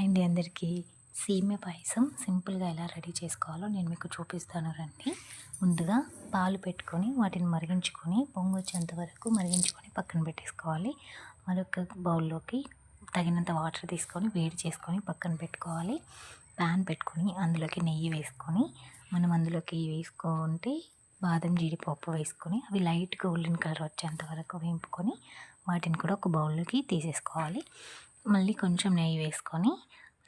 And అందరికీ. సీమె పాయసం సింపుల్గా ఎలా రెడీ చేసుకోవాలో నేను మీకు చూపిస్తాను రండి. ముందుగా పాలు పెట్టుకొని వాటిని మరిగించుకొని పొంగొచ్చేంత వరకు మరిగించుకొని పక్కన పెట్టేసుకోవాలి. మరొక బౌల్లోకి తగినంత వాటర్ తీసుకొని వేడి చేసుకొని పక్కన పెట్టుకోవాలి. ప్యాన్ పెట్టుకొని అందులోకి నెయ్యి వేసుకొని మనం అందులోకి వేసుకుంటే బాదం జీడిపప్పు వేసుకొని అవి లైట్ గోల్డెన్ కలర్ వచ్చేంత వరకు వేపుకొని వాటిని కూడా ఒక బౌల్లోకి తీసేసుకోవాలి. మళ్ళీ కొంచెం నెయ్యి వేసుకొని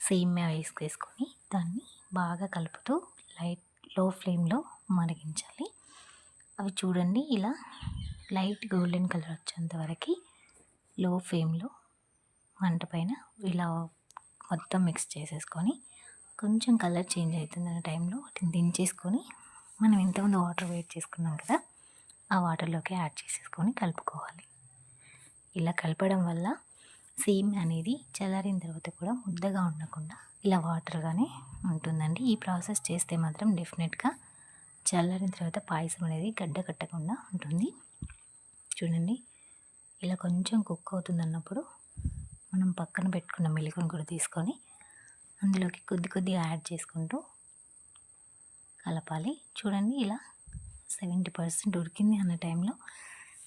సేమ్యా వేసుకేసుకొని దాన్ని బాగా కలుపుతూ లైట్లో ఫ్లేమ్లో మరిగించాలి. అవి చూడండి ఇలా లైట్ గోల్డెన్ కలర్ వచ్చేంత వరకు లో ఫ్లేమ్లో మంట పైన ఇలా మొత్తం మిక్స్ చేసేసుకొని కొంచెం కలర్ చేంజ్ అవుతుంది అనే టైంలో వాటిని దించేసుకొని మనం ఇంతకుముందు వాటర్ వేట్ చేసుకున్నాం కదా ఆ వాటర్లోకి యాడ్ చేసేసుకొని కలుపుకోవాలి. ఇలా కలపడం వల్ల సేమ్ అనేది చల్లారిన తర్వాత కూడా ముద్దగా ఉండకుండా ఇలా వాటర్గానే ఉంటుందండి. ఈ ప్రాసెస్ చేస్తే మాత్రం డెఫినెట్గా చల్లారిన తర్వాత పాయసం అనేది గడ్డ కట్టకుండా ఉంటుంది. చూడండి ఇలా కొంచెం కుక్ అవుతుంది అన్నప్పుడు మనం పక్కన పెట్టుకున్న మిల్క్ని కూడా తీసుకొని అందులోకి కొద్ది కొద్దిగా యాడ్ చేసుకుంటూ కలపాలి. చూడండి ఇలా సెవెంటీ పర్సెంట్ ఉడికింది అన్న టైంలో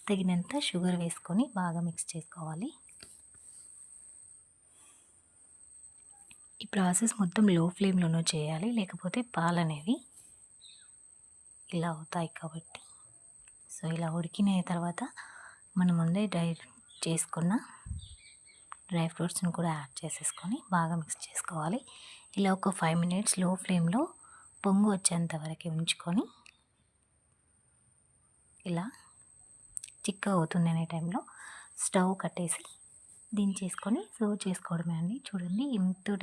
తగినంత షుగర్ వేసుకొని బాగా మిక్స్ చేసుకోవాలి. ఈ ప్రాసెస్ మొత్తం లో ఫ్లేమ్లోనూ చేయాలి. లేకపోతే పాలు అనేవి ఇలా అవుతాయి కాబట్టి. సో ఇలా ఉడికిన తర్వాత మనం ముందే డ్రై చేసుకున్న డ్రై ఫ్రూట్స్ని కూడా యాడ్ చేసేసుకొని బాగా మిక్స్ చేసుకోవాలి. ఇలా ఒక ఫైవ్ మినిట్స్లో ఫ్లేమ్లో పొంగు వచ్చేంత వరకు ఉంచుకొని ఇలా చిక్క అవుతుంది అనే టైంలో స్టవ్ కట్టేసి దించేసుకొని సర్వ్ చేసుకోవడమే అండి. చూడండి ఎంతో